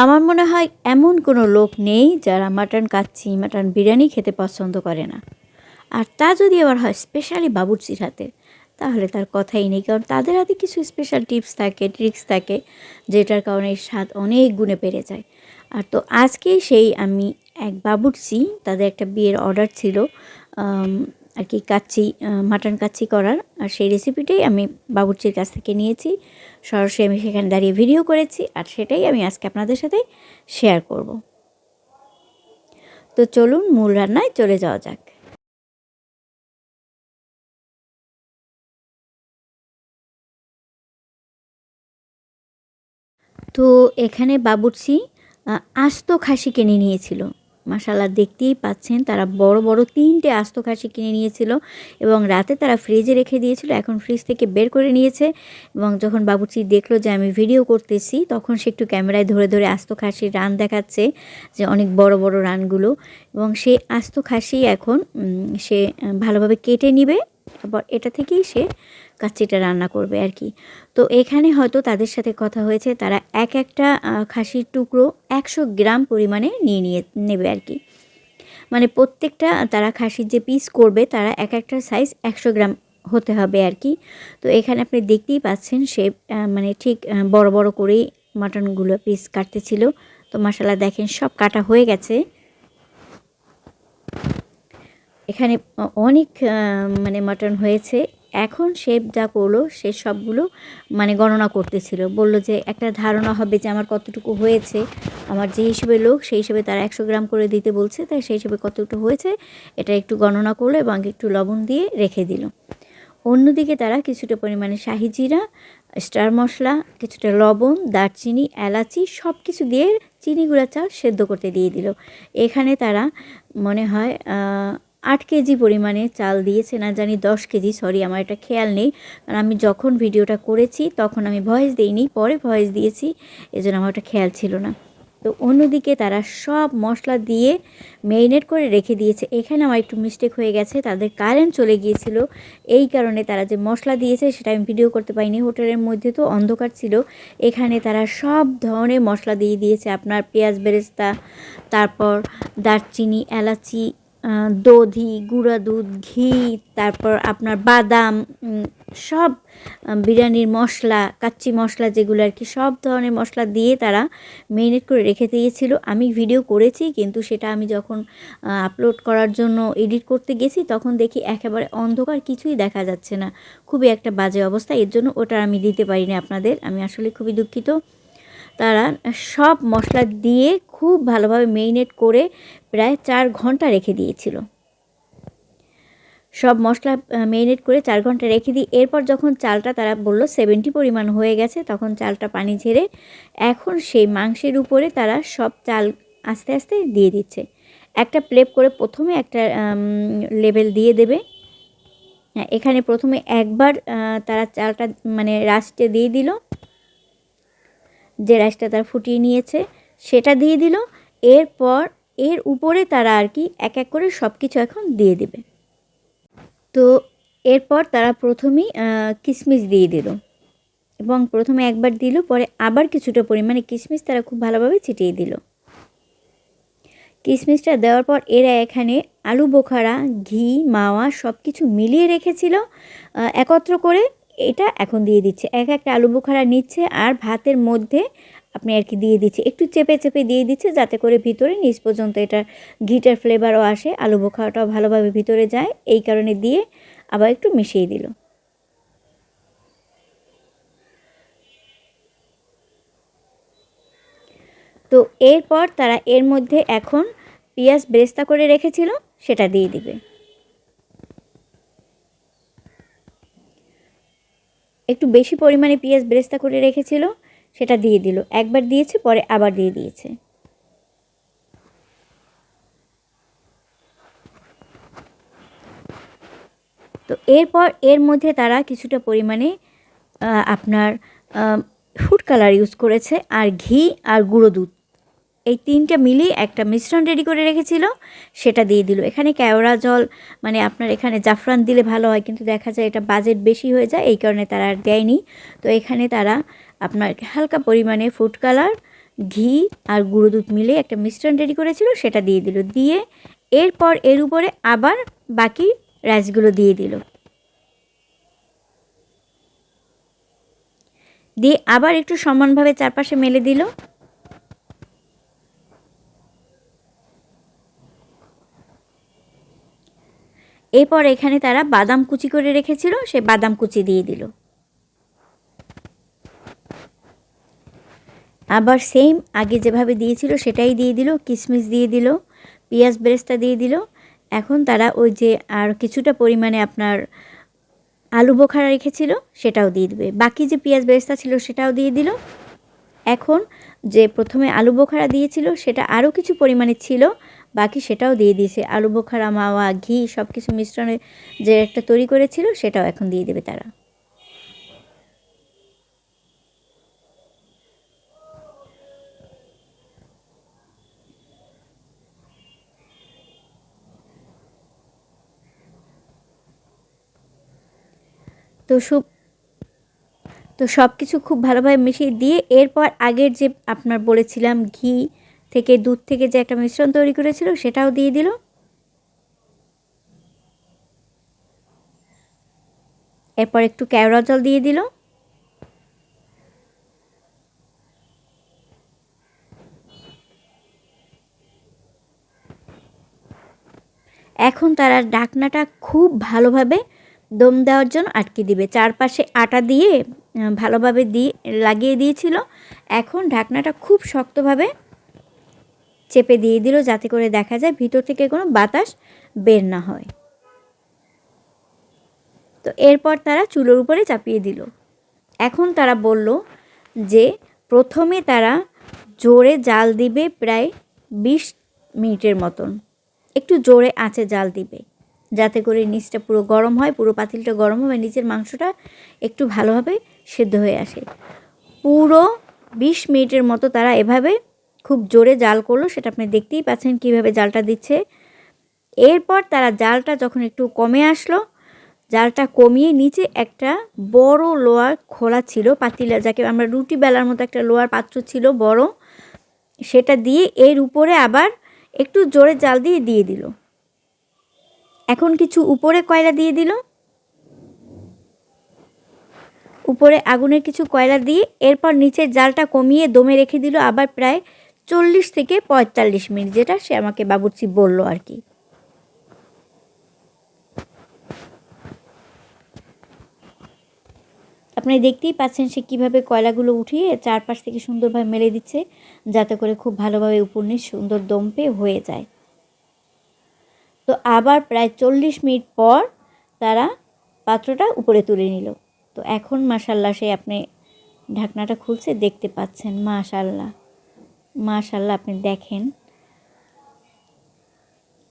আমার মনে হয় এমন কোনো লোক নেই যারা মাটন কাচ্চি, মাটন বিরিয়ানি খেতে পছন্দ করে না। আর তা যদি আবার হয় স্পেশালি বাবুর্চির হাতে, তাহলে তার কথাই নেই। কারণ তাদের হাতে কিছু স্পেশাল টিপস থাকে ট্রিক্স থাকে, যেটার কারণে স্বাদ অনেক গুণে বেড়ে যায়। আর তো আজকে সেই আমি এক বাবুর্চি, তাদের একটা বিয়ের অর্ডার ছিল আর কি কাচ্চি মাটন কাচ্চি করার। আর সেই রেসিপিটাই আমি বাবুর্চির কাছ থেকে নিয়েছি। সরাসরি আমি সেখানে দাঁড়িয়ে ভিডিও করেছি আর সেটাই আমি আজকে আপনাদের সাথে শেয়ার করব। তো চলুন মূল রান্নায় চলে যাওয়া যাক। তো এখানে বাবুর্চি আস্ত খাসি কিনে নিয়েছিল। মাসাল্লাহ দেখতেই পাচ্ছেন তারা বড় বড় তিনটে আস্ত খাসি কিনে নিয়েছিল এবং রাতে তারা ফ্রিজে রেখে দিয়েছিল, এখন ফ্রিজ থেকে বের করে নিয়েছে এবং যখন বাবুচি দেখল যে আমি ভিডিও করতেছি, তখন সে একটু ক্যামেরায় ধরে ধরে আস্ত খাসির রান দেখাচ্ছে যে অনেক বড় বড় রানগুলো এবং সে আস্ত খাসি এখন সে ভালোভাবে কেটে নিবে তারপর এটা থেকেই সে কাচ্চিটা রান্না করবে আর কি। তো এখানে হয়তো তাদের সাথে কথা হয়েছে, তারা এক একটা খাসির টুকরো একশো গ্রাম পরিমাণে নিয়ে নিয়ে নেবে আর কি। মানে প্রত্যেকটা, তারা খাসির যে পিস করবে, তারা এক একটা সাইজ একশো গ্রাম হতে হবে আর কি। তো এখানে আপনি দেখতেই পাচ্ছেন সে মানে ঠিক বড় বড় করেই মাটনগুলো পিস কাটতেছিল। তো মশালা দেখেন সব কাটা হয়ে গেছে। এখানে অনেক মানে মাটন হয়েছে। এখন শেফ যা করল, সে সবগুলো মানে গণনা করতেছিল। বলল যে, একটা ধারণা হবে যে আমার কতটুকু হয়েছে। আমার যে হিসেবে লোক, সেই হিসেবে তারা একশো গ্রাম করে দিতে বলছে। তাই সেই হিসেবে কতটুকু হয়েছে, এটা একটু গণনা করল এবং একটু লবণ দিয়ে রেখে দিল। অন্যদিকে তারা কিছুটা পরিমাণে শাহি জিরা, স্টার মশলা, কিছুটা লবণ, দারচিনি, এলাচি সব কিছু দিয়ে চিনি গুঁড়া চাল সেদ্ধ করতে দিয়ে দিল। এখানে তারা, মনে হয় আট কেজি পরিমাণে চাল দিয়েছে না জানি দশ কেজি সরি আমার এটা খেয়াল নেই। কারণ আমি যখন ভিডিওটা করেছি, তখন আমি ভয়েস দিইনি, পরে ভয়েস দিয়েছি, এজন্য আমার ওটা খেয়াল ছিল না। তো অন্যদিকে তারা সব মশলা দিয়ে মেরিনেট করে রেখে দিয়েছে। এখানে আমার একটু মিস্টেক হয়ে গেছে, তাদের কারেন্ট চলে গিয়েছিল। এই কারণে তারা যে মশলা দিয়েছে, সেটা আমি ভিডিও করতে পারিনি। হোটেলের মধ্যে তো অন্ধকার ছিল। এখানে তারা সব ধরনের মশলা দিয়ে দিয়েছে। আপনার পেঁয়াজ বেরেস্তা, তারপর দারচিনি, এলাচি দধি, গুঁড়া দুধ, ঘি, তারপর আপনার বাদাম সব বিরিয়ানির মশলা, কাচ্চি মশলা যেগুলো আর কি, সব ধরনের মশলা দিয়ে তারা মেরিনেট করে রেখে দিয়েছিল। আমি ভিডিও করেছি, কিন্তু সেটা আমি যখন আপলোড করার জন্য এডিট করতে গেছি, তখন দেখি একেবারে অন্ধকার, কিছুই দেখা যাচ্ছে না। খুবই একটা বাজে অবস্থা, এর জন্য ওটা আমি দিতে পারিনি আপনাদের। আমি আসলে খুবই দুঃখিত। তারা সব মশলা দিয়ে খুব ভালোভাবে মেরিনেট করে প্রায় চার ঘণ্টা রেখে দিয়েছিল। সব মশলা মেরিনেট করে চার ঘণ্টা রেখে দিই এরপর যখন চালটা তারা বলল সেভেন্টি পরিমাণ হয়ে গেছে, তখন চালটা পানি ঝেড়ে এখন সেই মাংসের উপরে তারা সব চাল আস্তে আস্তে দিয়ে দিচ্ছে। একটা প্লেপ করে প্রথমে একটা লেভেল দিয়ে দেবে। হ্যাঁ এখানে প্রথমে একবার তারা চালটা মানে রাস্টে দিয়ে দিল। যে রাইসটা তারা ফুটিয়ে নিয়েছে, সেটা দিয়ে দিল। এরপর এর উপরে তারা আর কি এক এক করে সব কিছু এখন দিয়ে দেবে। তো এরপর তারা প্রথমেই কিশমিশ দিয়ে দিল। এবং প্রথমে একবার দিল, পরে আবার কিছুটা পরিমাণে কিশমিশ তারা খুব ভালোভাবে ছিটিয়ে দিল। কিশমিশটা দেওয়ার পর এরা এখানে আলু বোখারা, ঘি, মাওয়া সব কিছু মিলিয়ে রেখেছিল একত্র করে এটা এখন দিয়ে দিচ্ছে। এক একটা আলু বোখারা নিচ্ছে আর ভাতের মধ্যে আপনি আর কি দিয়ে দিচ্ছে। একটু চেপে চেপে দিয়ে দিচ্ছে যাতে করে ভিতরে নিচ পর্যন্ত এটার ঘিটার ফ্লেভারও আসে, আলু বোখারাটাও ভালোভাবে ভিতরে যায়। এই কারণে দিয়ে আবার একটু মিশিয়ে দিল। তো এরপর তারা এর মধ্যে এখন পেঁয়াজ বেরেস্তা করে রেখেছিল, সেটা দিয়ে দিবে। একটু বেশি পরিমাণে পেঁয়াজ বেরেস্তা করে রেখেছিল, সেটা দিয়ে দিল। একবার দিয়েছে, পরে আবার দিয়ে দিয়েছে। তো এরপর এর মধ্যে তারা কিছুটা পরিমাণে আপনার ফুড কালার ইউজ করেছে, আর ঘি আর গুঁড়ো দুধ। এই তিনটা মিলিয়ে একটা মিশ্রণ রেডি করে রেখেছিল, সেটা দিয়ে দিল। এখানে কেওড়া জল মানে আপনার এখানে জাফরান দিলে ভালো হয়, কিন্তু দেখা যায় এটা বাজেট বেশি হয়ে যায়, এই কারণে তারা আর দেয়নি। তো এখানে তারা আপনার হালকা পরিমাণে ফুড কালার ঘি আর গুঁড়ো দুধ মিলে একটা মিশ্রণ রেডি করেছিল, সেটা দিয়ে দিল। দিয়ে এরপর এর উপরে আবার বাকি রাইসগুলো দিয়ে দিল। দিয়ে আবার একটু সমানভাবে চারপাশে মেলে দিল। এরপর এখানে তারা বাদাম কুচি করে রেখেছিল, সে বাদাম কুচি দিয়ে দিল। আবার সেম আগে যেভাবে দিয়েছিল সেটাই দিয়ে দিল কিশমিশ দিয়ে দিল, পেঁয়াজ বেরেস্তা দিয়ে দিল। এখন তারা ওই যে আর কিছুটা পরিমাণে আপনার আলু বোখারা রেখেছিল, সেটাও দিয়ে দেবে। বাকি যে পেঁয়াজ বেরেস্তা ছিল সেটাও দিয়ে দিল। এখন যে প্রথমে আলু বোখারা দিয়েছিল, সেটা আরও কিছু পরিমাণে ছিল বাকি সেটাও দিয়ে দিয়েছে। আলু, বোখারা, মাওয়া, ঘি সব কিছু মিশ্রণে যে একটা তৈরি করেছিল সেটাও এখন দিয়ে দেবে তারা। তো সব তো সব কিছু খুব ভালোভাবে মিশিয়ে দিয়ে এরপর আগের যে আপনার বলেছিলাম ঘি থেকে দুধ থেকে যে একটা মিশ্রণ তৈরি করেছিল সেটাও দিয়ে দিল। এরপর একটু কেওড়া জল দিয়ে দিল। এখন তারা ডাকনাটা খুব ভালোভাবে দম দেওয়ার জন্য আটকে দিবে। চারপাশে আটা দিয়ে ভালোভাবে দিয়ে, লাগিয়ে দিয়েছিল। এখন ঢাকনাটা খুব শক্তভাবে চেপে দিয়ে দিল যাতে করে দেখা যায় ভিতর থেকে কোনো বাতাস বের না হয়। তো এরপর তারা চুলোর উপরে চাপিয়ে দিল। এখন তারা বলল যে, প্রথমে তারা জোরে জাল দিবে প্রায় বিশ মিনিটের মতন। একটু জোরে আঁচে জাল দিবে। যাতে করে নিচটা পুরো গরম হয়, পুরো পাতিলটা গরম হবে, নিচের মাংসটা একটু ভালোভাবে সেদ্ধ হয়ে আসে। পুরো বিশ মিনিটের মতো তারা এভাবে খুব জোরে জাল করল, সেটা আপনি দেখতেই পাচ্ছেন কীভাবে জালটা দিচ্ছে। এরপর তারা জালটা যখন একটু কমে আসলো, জালটা কমিয়ে নিচে একটা বড় লোয়ার খোলা ছিল, পাতিলা, যাকে আমরা রুটি বেলার মতো একটা লোয়ার পাত্র ছিল বড়, সেটা দিয়ে এর উপরে আবার একটু জোরে জাল দিয়ে দিয়ে দিল। এখন কিছু উপরে কয়লা দিয়ে দিল। উপরে আগুনের কিছু কয়লা দিয়ে এরপর নিচের জালটা কমিয়ে দমে রেখে দিল, আবার প্রায় চল্লিশ থেকে পঁয়তাল্লিশ মিনিট, যেটা সে আমাকে বাবুর্চি বলল আর কি। আপনি দেখতেই পাচ্ছেন সে কীভাবে কয়লাগুলো উঠিয়ে চারপাশ থেকে সুন্দরভাবে মেলে দিচ্ছে, যাতে করে খুব ভালোভাবে উপর সুন্দর দম্পে হয়ে যায়। তো আবার প্রায় চল্লিশ মিনিট পর তারা পাত্রটা উপরে তুলে নিল। তো এখন মাসাল্লাহ সে আপনি ঢাকনাটা খুলছে, দেখতে পাচ্ছেন মাশাল্লাহ। মাশাল্লাহ আপনি দেখেন।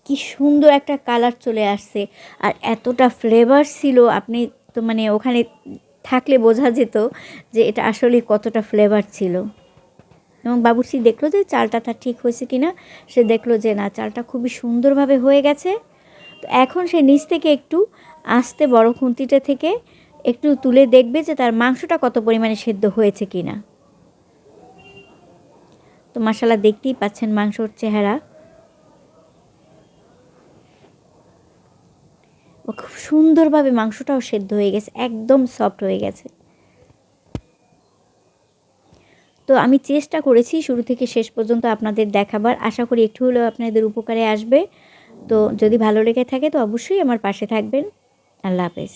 কি সুন্দর একটা কালার চলে আসছে। আর এতটা ফ্লেভার ছিল, আপনি তো মানে ওখানে থাকলে বোঝা যেত যে এটা আসলে কতটা ফ্লেভার ছিল। এবং বাবুর্চি দেখল যে চালটা তার ঠিক হয়েছে কি না সে দেখল যে না, চালটা খুবই সুন্দরভাবে হয়ে গেছে। তো এখন সে নিচ থেকে একটু আস্তে বড় খুন্তিটা থেকে একটু তুলে দেখবে যে তার মাংসটা কত পরিমাণে সেদ্ধ হয়েছে কি না তো মশালা দেখতেই পাচ্ছেন মাংসর চেহারা। ও খুব সুন্দরভাবে মাংসটাও সেদ্ধ হয়ে গেছে, একদম সফট হয়ে গেছে। তো আমি চেষ্টা করেছি শুরু থেকে শেষ পর্যন্ত আপনাদের দেখাবার, আশা করি একটু হলেও আপনাদের উপকারে আসবে। তো যদি ভালো লেগে থাকে তো অবশ্যই আমার পাশে থাকবেন। আল্লাহ হাফেজ।